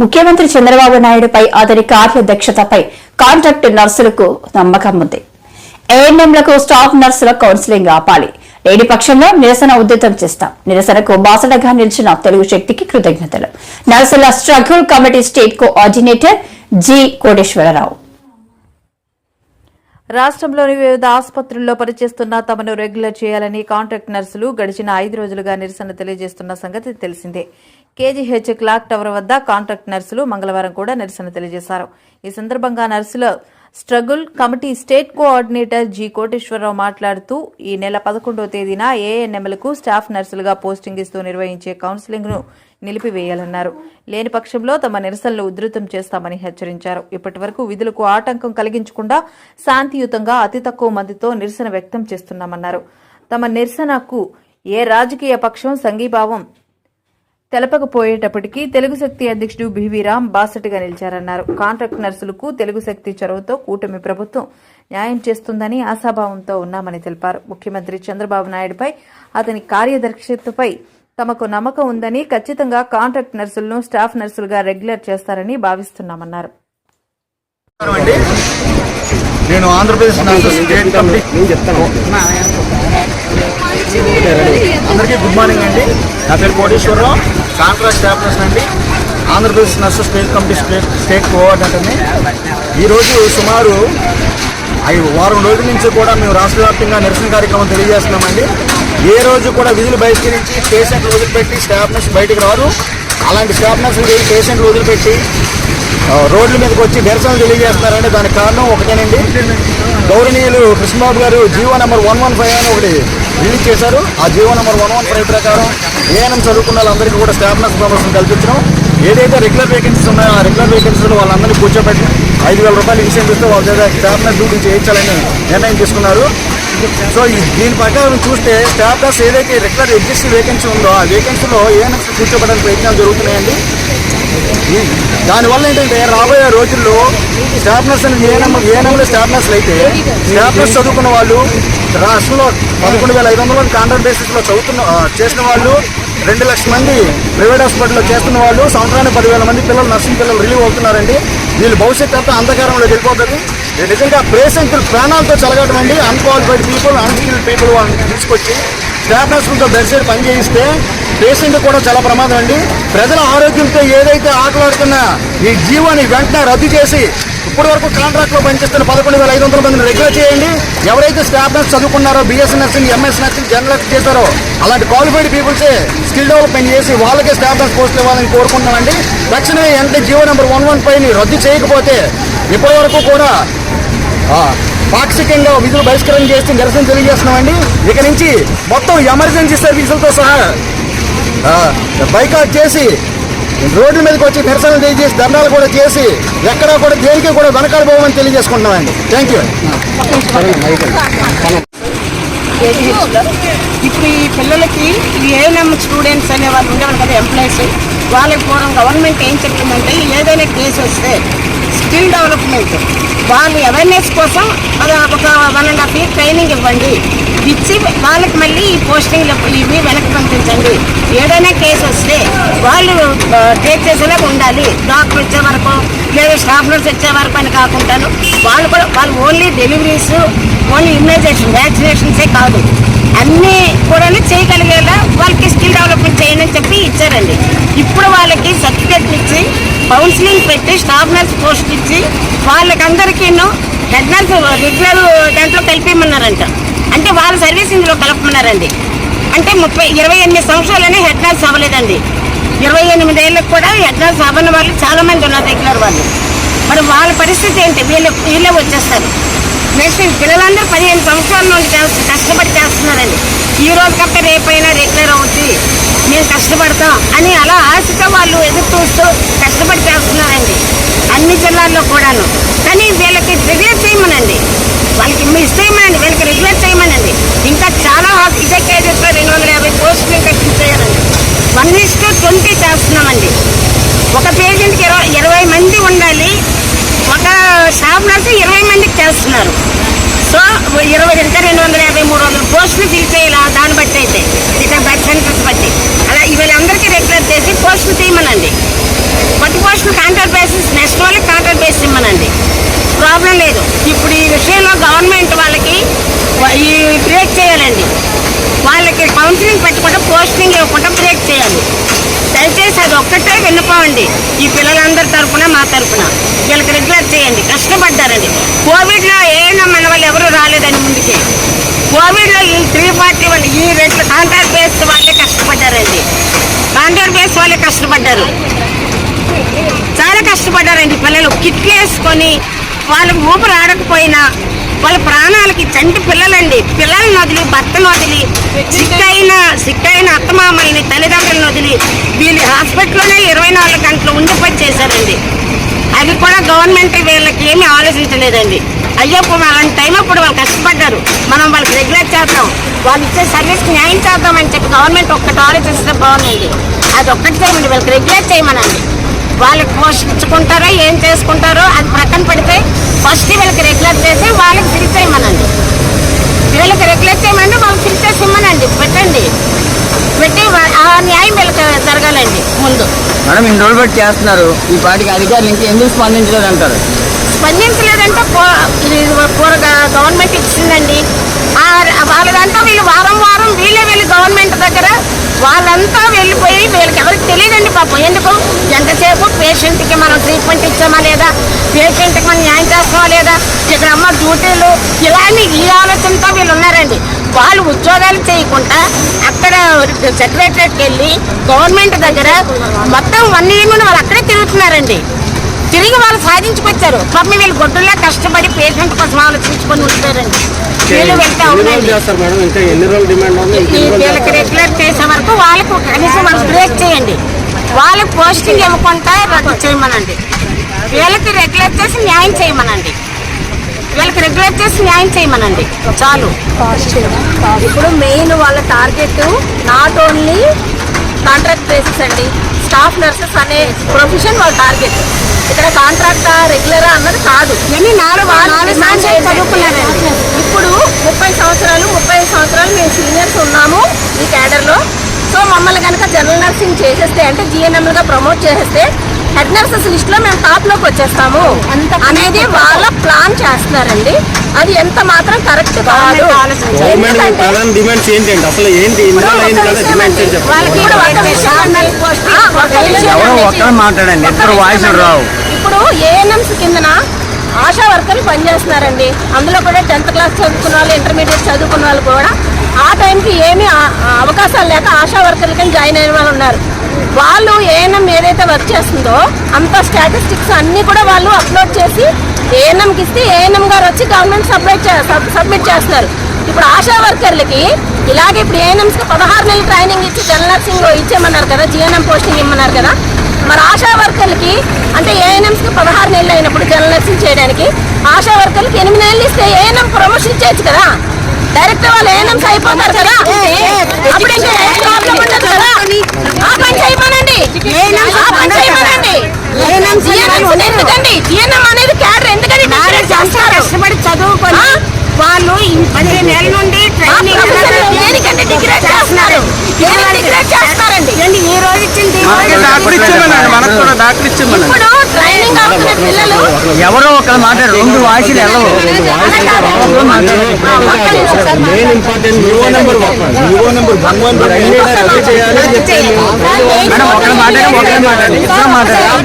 ముఖ్యమంత్రి చంద్రబాబు నాయుడుపై అతని కార్యదక్షతపై కాంట్రాక్ట్ నర్సులకు నమ్మకం ఉంది. ఏఎన్ఎంలకు స్టాఫ్ నర్సుల కౌన్సిలింగ్ ఆపాలి. లేని పక్షంలో నిరసన ఉద్యతం చేస్తాం. నిరసనకు బాసటగా నిలిచిన తెలుగు శక్తికి కృతజ్ఞతలు. నర్సుల struggle committee state coordinator G. Koteswararao. రాష్ట్రంలోని వివిధ ఆసుపత్రుల్లో పనిచేస్తున్న తమను రెగ్యులర్ చేయాలని కాంట్రాక్ట్ నర్సులు గడిచిన ఐదు రోజులుగా నిరసన తెలియజేస్తున్న సంగతి తెలిసిందే. కేజీహెచ్ క్లాక్ టవర్ వద్ద కాంట్రాక్ట్ నర్సులు మంగళవారం కూడా నిరసన తెలియజేశారు. ఈ సందర్భంగా నర్సుల struggle committee state coordinator G Koteswararao మాట్లాడుతూ ఈ నెల పదకొండవ తేదీన ఏఎన్ఎంలకు స్టాఫ్ నర్సులుగా పోస్టింగ్ ఇస్తూ నిర్వహించే కౌన్సిలింగ్ను నిలిపివేయాలన్నారు. లేని పక్షంలో తమ నిరసనలు ఉధృతం చేస్తామని హెచ్చరించారు. ఇప్పటి వరకు విధులకు ఆటంకం కలిగించకుండా శాంతియుతంగా అతి తక్కువ మందితో నిరసన వ్యక్తం చేస్తున్నామన్నారు. తమ నిరసనకు ఏ రాజకీయ పక్షం సంఘీభావం తెలపకపోయేటప్పటికీ తెలుగు శక్తి అధ్యక్షుడు బివి రామ్ బాసటిగా నిలిచారన్నారు. కాంట్రాక్ట్ నర్సులకు తెలుగు శక్తి చొరవతో కూటమి ప్రభుత్వం న్యాయం చేస్తుందని ఆశాభావంతో ఉన్నామని తెలిపారు. ముఖ్యమంత్రి చంద్రబాబు నాయుడుపై అతని కార్యదర్శితపై తమకు నమ్మకం ఉందని ఖచ్చితంగా కాంట్రాక్ట్ నర్సులను స్టాఫ్ నర్సులుగా రెగ్యులర్ చేస్తారని భావిస్తున్నామన్నారు. నేను ఆంధ్రప్రదేశ్ నర్సు స్టేట్ కమిటీ అందరికీ గుడ్ మార్నింగ్ అండి. నా పేరు కోటేశ్వరరావు. కాంట్రాక్ట్ స్టాఫ్ అండి. Andhra Pradesh nurse state committee state state కోఆర్డినేటర్ని ఈరోజు సుమారు ఐదు వారం రోజుల నుంచి కూడా మేము రాష్ట్ర వ్యాప్తంగా నిరసన కార్యక్రమం తెలియజేస్తున్నామండి. ఏ రోజు కూడా విధులు బహిష్కరించి పేషెంట్లు వదిలిపెట్టి స్టాఫ్ నర్స్ బయటకు రారు అలాంటి స్టాఫ్ నర్సులు పేషెంట్లు వదిలిపెట్టి రోడ్ల మీదకి వచ్చి నిరసనలు తెలియజేస్తున్నారంటే దానికి కారణం ఒకటేనండి. గౌరవనీయులు కృష్ణబాబు గారు GO number one one five అని ఒకటి రిలీజ్ చేశారు. ఆ GO number one one five ప్రకారం ఏఎన్ఎం చదువుకున్న వాళ్ళందరికీ కూడా స్టాఫ్నెస్ ప్రమోషన్ కల్పించడం. ఏదైతే రెగ్యులర్ వేకెన్సీస్ ఉన్నాయో ఆ రెగ్యులర్ వేకెన్సీలో వాళ్ళందరినీ కూర్చోబెట్టి ఐదు వేల రూపాయలు ఇన్సెంట్ ఇస్తే వాళ్ళ దగ్గర స్టాఫ్నెస్ డ్యూటీ చేయించాలని నిర్ణయం తీసుకున్నారు. సో దీని ప్రకారం చూస్తే స్టాఫ్నర్స్ ఏదైతే రెగ్యులర్ ఎగ్జిస్ట్ వేకెన్సీ ఉందో ఆ వేకెన్సీలో ఏఎన్ఎం కూర్చోబెట్టడానికి ప్రయత్నాలు జరుగుతున్నాయండి. దానివల్ల ఏంటంటే రాబోయే రోజుల్లో స్టాఫ్నర్స్ ఏ నెంబర్ ఏ నెంబర్ అయితే స్టాఫ్నర్స్ చదువుకున్న వాళ్ళు రాష్ట్రంలో పదకొండు వేల ఐదు వందల మంది కాంట్రాక్ట్ బేసిస్లో చదువుతున్న చేసిన వాళ్ళు రెండు లక్షల మంది ప్రైవేట్ హాస్పిటల్లో చేస్తున్న వాళ్ళు సంవత్సరానికి పదివేల మంది పిల్లలు నర్సింగ్ పిల్లలు రిలీవ్ అవుతున్నారండి. వీళ్ళు భవిష్యత్తు అంతా అంధకారంలో వెళ్ళిపోతుంది. నిజంగా పేషెంట్లు ప్రాణాలతో చలగటం అండి. అన్క్వాలిఫైడ్ పీపుల్ అన్స్కిల్డ్ పీపుల్ వాళ్ళని తీసుకొచ్చి స్టాఫ్ నర్సులతో బెడ్ పని చేయిస్తే పేషెంట్ కూడా చాలా ప్రమాదం అండి. ప్రజల ఆరోగ్యంతో ఏదైతే ఆటలాడుతున్న ఈ జీవాన్ని వెంటనే రద్దు చేసి ఇప్పటి వరకు కాంట్రాక్ట్లో పనిచేస్తున్న పదకొండు వేల ఐదు వందల మందిని రెగ్యులర్ చేయండి. ఎవరైతే staff nurse చదువుకున్నారో BSc nursing MS nursing general చేశారో అలాంటి క్వాలిఫైడ్ పీపుల్సే స్కిల్ డెవలప్మెంట్ చేసి వాళ్ళకే స్టాఫ్ నర్స్ పోస్టులు ఇవ్వాలని కోరుకుంటున్నామండి. తక్షణమే ఎంత జీవో నెంబర్ వన్ వన్ పైని రద్దు చేయకపోతే ఇప్పటి వరకు కూడా పాక్షికంగా విధులు బహిష్కరణ చేసి నిరసన తెలియజేస్తున్నామండి. ఇక నుంచి మొత్తం ఎమర్జెన్సీ సర్వీసులతో సహా బైకాట్ చేసి రోడ్ల మీదకి వచ్చి నిరసనలు తెలియజేసి ధర్నాలు కూడా చేసి ఎక్కడా కూడా దేనికి కూడా వెనకాడిపోవని తెలియజేసుకుంటున్నామండి. థ్యాంక్ యూ ఇప్పుడు ఈ పిల్లలకి ఈ ఏఎన్ఎం స్టూడెంట్స్ అనే వాళ్ళు ఉండేవాళ్ళు కదా ఎంప్లాయీస్ వాళ్ళకి పూర్వం గవర్నమెంట్ ఏం చెప్పిందంటే ఏదైనా కేసు వస్తే స్కిల్ డెవలప్మెంట్. వాళ్ళు అవేర్నెస్ కోసం అది ఒక one and half year training ఇవ్వండి. ఇచ్చి వాళ్ళకి మళ్ళీ ఈ పోస్టింగ్లు ఇవి వెనక్కి పంపించండి. ఏదైనా కేసు వస్తే వాళ్ళు టేక్ చేసేలా ఉండాలి. డాక్టర్ వచ్చే వరకు లేదా స్టాఫ్ నర్స్ వచ్చే వరకు అని కాకుండాను వాళ్ళు కూడా వాళ్ళు ఓన్లీ డెలివరీస్ ఓన్లీ ఇమ్యునైజేషన్ వ్యాక్సినేషన్సే కాదు. అన్నీ కూడా చేయగలిగేలా వాళ్ళకి స్కిల్ డెవలప్మెంట్ చేయండి అని చెప్పి ఇచ్చారండి. ఇప్పుడు వాళ్ళకి సర్టిఫికెట్ ఇచ్చి కౌన్సిలింగ్ పెట్టి స్టాఫ్ నర్స్ పోస్ట్ ఇచ్చి వాళ్ళకందరికీ హెడ్ నర్స్ రెగ్యులర్ దాంట్లో కలిపేయమన్నారంట అంటే వాళ్ళ సర్వీస్ ఇందులో కలపమన్నారండి. అంటే ముప్పై ఇరవై ఎనిమిది సంవత్సరాలనే హెడ్ నర్స్ అవ్వలేదండి. ఇరవై ఎనిమిది ఏళ్ళకి కూడా హెడ్ నర్స్ అవ్వని వాళ్ళు చాలామంది ఉన్నారు రెగ్యులర్ వాళ్ళు. మరి వాళ్ళ పరిస్థితి ఏంటి? వీళ్ళు వీళ్ళే వచ్చేస్తారు. నెక్స్ట్ పిల్లలందరూ పదిహేను సంవత్సరాల నుండి కష్టపడి చేస్తున్నారండి. ఈ రోజు కంటే రేపైనా రెగ్యులర్ అవుద్ది మేము కష్టపడతాం అని అలా ఆశతో వాళ్ళు ఎదురు చూస్తూ కష్టపడి చేస్తున్నారండి. అన్ని జిల్లాల్లో కూడాను. కానీ వీళ్ళకి రెగ్యులర్ చేయమనండి. వాళ్ళకి మీ ఇస్తేయమనండి వీళ్ళకి రెగ్యులర్ చేయమనండి. ఇంకా చాలా ఇదే కేజెస్లో రెండు వందల యాభై పోస్టులు ఇంకా చేయాలండి వన్ ఇస్ టు ట్వంటీ చేస్తున్నామండి. ఒక పేషెంట్కి ఇరవై ఇరవై మంది ఉండాలి. ఒక స్టాఫ్ నర్సు ఇరవై చేస్తున్నారు. సో ఇరవై ఇంకా రెండు వందల యాభై మూడు వందల పోస్టులు ఫిల్ చేయాలి దాన్ని బట్టి అయితే ఇక్కడ సెంటర్స్ బట్టి. అలా వీళ్ళందరికీ రెగ్యులర్ చేసి పోస్టులు తీయమనండి. పట్టు పోస్టులు కాంట్రాక్ట్ బేసిస్ నెక్స్ట్ వాళ్ళకి కాంట్రాక్ట్ బేసిస్ ఇమ్మనండి. ప్రాబ్లం లేదు. ఇప్పుడు ఈ విషయంలో గవర్నమెంట్ వాళ్ళకి ఈ బ్రేక్ చేయాలండి. వాళ్ళకి కౌన్సిలింగ్ పెట్టకుండా పోస్టులు దయచేసి విన్నపండి ఈ పిల్లలందరి తరఫున మా తరపున. వీళ్ళకి రెగ్యులర్ చేయండి. కష్టపడ్డారండి. కోవిడ్లో ఏమైనా మన వాళ్ళు ఎవరు రాలేదండి ముందుకి. కోవిడ్లో ఈ త్రీ పార్టీ వాళ్ళు ఈ రెండు కాంట్రాక్ట్ బేస్ వాళ్ళే కష్టపడ్డారండి. కాంట్రాక్ట్ బేస్ వాళ్ళే కష్టపడ్డారు. చాలా కష్టపడ్డారండి పిల్లలు. కిట్లు వేసుకొని వాళ్ళకి ఊపిరి ఆడకపోయినా వాళ్ళ ప్రాణాలకి చంటి పిల్లలండి. పిల్లల్ని వదిలి భర్తను వదిలి సిక్కైన సిక్కైన అత్తమామల్ని తల్లిదండ్రులను వదిలి వీళ్ళు హాస్పిటల్లోనే ఇరవై నాలుగు గంటలు ఉండిపోయి చేశారండి. అది కూడా గవర్నమెంట్ వీళ్ళకి ఏమీ ఆలోచించలేదండి. అయ్యో అలాంటి టైం అప్పుడు వాళ్ళు కష్టపడ్డారు. మనం వాళ్ళకి రెగ్యులేట్ చేద్దాం. వాళ్ళు ఇచ్చే సర్వీస్ న్యాయం చేద్దామని చెప్పి గవర్నమెంట్ ఒక్కటి ఆలోచిస్తే బాగుందండి. అది ఒక్కటి చేయమండి. వాళ్ళకి రెగ్యులేట్ చేయమనండి. వాళ్ళకి పోషించుకుంటారో ఏం చేసుకుంటారో అది ప్రక్కన పెడితే ఫస్ట్ వీళ్ళకి రెగ్యులర్ చేసి వాళ్ళకి ఫిల్ చేయమనండి. వీళ్ళకి రెగ్యులర్ చేయమనండి వాళ్ళకి ఫిల్ చేసి ఇమ్మనండి. పెట్టండి. పెట్టి ఆ న్యాయం వీళ్ళకి జరగాలండి ముందు. మేడం ఇన్ని రోజులు బట్టి చేస్తున్నారు. ఈ పాటికి అధికారులు ఇంకా ఎందుకు స్పందించలేదు అంటారు స్పందించలేదంటే పో- ఇది పూరగా గవర్నమెంట్ ఇచ్చిందండి. వాళ్ళదంతా వీళ్ళు వారం వారం వీళ్ళే వెళ్ళి గవర్నమెంట్ దగ్గర వాళ్ళంతా వెళ్ళిపోయి వీళ్ళకి ఎవరికి తెలియదండి పాపం. ఎందుకు? పేషెంట్కి మనం ట్రీట్మెంట్ ఇచ్చామా లేదా? పేషెంట్కి మనం న్యాయం చేస్తామా లేదా? ఇక్కడ అమ్మ డ్యూటీలు ఇలాంటి ఈ ఆలోచనతో వీళ్ళు ఉన్నారండి. వాళ్ళు ఉద్యోగాలు చేయకుండా అక్కడ సెక్రటరీకి వెళ్ళి గవర్నమెంట్ దగ్గర మొత్తం వన్ ఇయర్ నుండి వాళ్ళు అక్కడే తిరుగుతున్నారండి. తిరిగి వాళ్ళు సాధించుకొచ్చారు. పాపం వీళ్ళు గొడ్డులా కష్టపడి పేషెంట్ కోసం ఆలోచించుకొని ఉంటారండి వీళ్ళు వెళ్తే అవునండి. వీళ్ళకి రెగ్యులర్ చేసే వరకు వాళ్ళకు కనీసం వాళ్ళకి బ్రేక్ చేయండి. వాళ్ళకి పోస్టింగ్ ఇవ్వకుండా రద్దు చేయమనండి. వీళ్ళకి రెగ్యులర్ చేసి న్యాయం చేయమనండి. వీళ్ళకి రెగ్యులర్ చేసి న్యాయం చేయమనండి. చాలు. ఇప్పుడు మెయిన్ వాళ్ళ target not only contract basis అండి స్టాఫ్ నర్సెస్ అనే ప్రొఫెషన్ వాళ్ళ టార్గెట్ ఇక్కడ కాంట్రాక్టా రెగ్యులరా అన్నది కాదు. ఇప్పుడు ముప్పై సంవత్సరాలు ముప్పై సంవత్సరాలు మేము సీనియర్స్ ఉన్నాము ఈ క్యాడర్లో మమ్మల్ని కనుక జనరల్ నర్సింగ్ చేసేస్తే అంటే జిఎన్ఎంలుగా ప్రమోట్ చేసేస్తే హెడ్ నర్సెస్ లిస్ట్లో మేము టాప్లోకి వచ్చేస్తాము. అనేది వాళ్ళ ప్లాన్ చేస్తున్నారండి. అది ఎంత మాత్రం కరెక్ట్ కాదు. ఇప్పుడు ఏఎన్ఎంస్ కిందన ఆశా వర్కర్లు పనిచేస్తున్నారండి. అందులో కూడా టెన్త్ క్లాస్ చదువుకున్న వాళ్ళు ఇంటర్మీడియట్ చదువుకున్న వాళ్ళు కూడా. ఆ టైంకి ఏమీ అవకాశాలు లేక ఆశా వర్కర్లు జాయిన్ అయిన వాళ్ళు ఉన్నారు. వాళ్ళు ఏఎన్ఎం ఏదైతే వర్క్ చేస్తుందో అంత స్టాటిస్టిక్స్ అన్నీ కూడా వాళ్ళు అప్లోడ్ చేసి ఏఎన్ఎంకి ఇస్తే ఏఎన్ఎం గారు వచ్చి గవర్నమెంట్ సబ్మిట్ సబ్మిట్ చేస్తున్నారు. ఇప్పుడు ఆశా వర్కర్లకి ఇలాగే ఇప్పుడు ఏఎన్ఎంస్కి పదహారు నెలలు ట్రైనింగ్ ఇచ్చి జనరల్ నర్సింగ్ ఇచ్చేయమన్నారు కదా జిఎన్ఎం పోస్టింగ్ ఇమ్మన్నారు కదా మరి ఆశా వర్కర్లకి అంటే ఏఎన్ఎంస్కి పదహారు నెలలు అయినప్పుడు జనరల్ నర్సింగ్ చేయడానికి ఆశా వర్కర్లకి ఎనిమిది నెలలు ఇస్తే ఏఎన్ఎం ప్రమోషన్ ఇచ్చేయచ్చు కదా. డైరెక్ట్ వాళ్ళు ఏఎన్ఎంస్ అయిపోతారు కదా అప్పుడు ఇంకా ఏ ప్రాబ్లం ఉండదు కదా ఆ పని చేయమనండి ఆ పని చేయమనండి GNMs ఎందుకండి జిఎన్ఎం అనేది క్యాడర్ ఎందుకని నాలుగు సంవత్సరాలు కష్టపడి చదువుకొని ఆ? వాళ్ళు పదిహేను నెలల నుండి ట్రైనింగ్ ఆ ప్రొఫెసర్లు దేనికంటే డిగ్రేడ్ చేస్తున్నారు దేనికి డిగ్రేడ్ చేస్తున్నారండి ఏంటి ఈ రోజు ఇచ్చింది ఇప్పుడు ట్రైనింగ్ అవుతున్న పిల్లలు ఎవరో ఒకరు మాట్లాడారు రెండు వాయిస్లు వెళ్ళవు main important UO number UO number one one రద్దు చేయాలి అని చెప్పాను మేడం ఒకరు మాట్లాడి ఒకరు మాట్లాడండి ఇద్దరు మాట్లాడారు